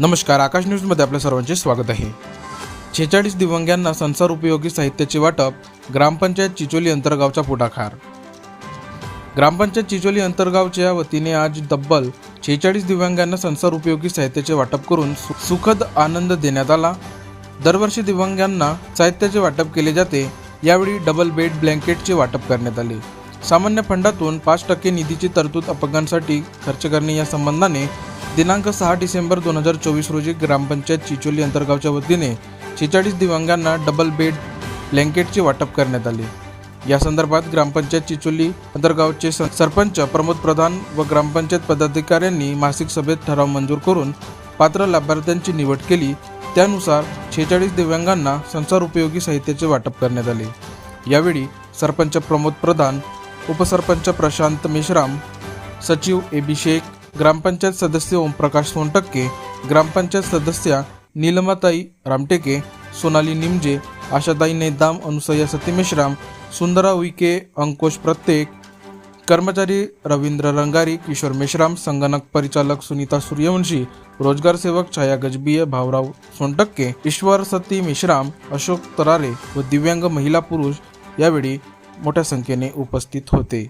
नमस्कार आकाश न्यूजमध्ये आपल्या सर्वांचे स्वागत आहे. छेचाळीस दिव्यांगांना संसार उपयोगी साहित्याचे वाटप ग्रामपंचायत चिचोली अंतर्गावचा पुढाकार. ग्रामपंचायत चिचोली अंतर्गावच्या वतीने आज तब्बल छेचाळीस दिव्यांगांना संसार उपयोगी साहित्याचे वाटप करून सु- सुखद आनंद देण्यात आला. दरवर्षी दिव्यांगांना साहित्याचे वाटप केले जाते यावेळी डबल बेड ब्लँकेटचे वाटप करण्यात आले. सामान्य फंडातून पाच टक्के निधीची तरतूद अपंगांसाठी खर्च करणे या संबंधाने दिनांक सहा डिसेंबर दोन हजार चोवीस रोजी ग्रामपंचायत चिचोली अंतर्गावच्या वतीने छेचाळीस दिव्यांगांना डबल बेड ब्लँकेटचे वाटप करण्यात आले. या संदर्भात ग्रामपंचायत चिचोली अंतर्गावचे स- सरपंच प्रमोद प्रधान व ग्रामपंचायत पदाधिकाऱ्यांनी मासिक सभेत ठराव मंजूर करून पात्र लाभार्थ्यांची निवड केली. त्यानुसार छेचाळीस दिव्यांगांना संसार उपयोगी साहित्याचे वाटप करण्यात आले. यावेळी सरपंच प्रमोद प्रधान उपसरपंच प्रशांत मेश्राम सचिव ए बी शेख ग्रामपंचायत सदस्य ओमप्रकाश सोनटक्के ग्रामपंचायत सदस्या नीलमाताई रामटेके सोनाली निमजे आशाताई नेदाम अनुसया सती मेश्राम सुंदरा उईके अंकुश प्रत्येक कर्मचारी रवींद्र रंगारी किशोर मेश्राम संगणक परिचालक सुनीता सूर्यवंशी रोजगार सेवक छाया गजबीय भावराव सोनटक्के ईश्वर सती मेश्राम अशोक तरारे व दिव्यांग महिला पुरुष यावेळी मोठ्या संख्येने उपस्थित होते.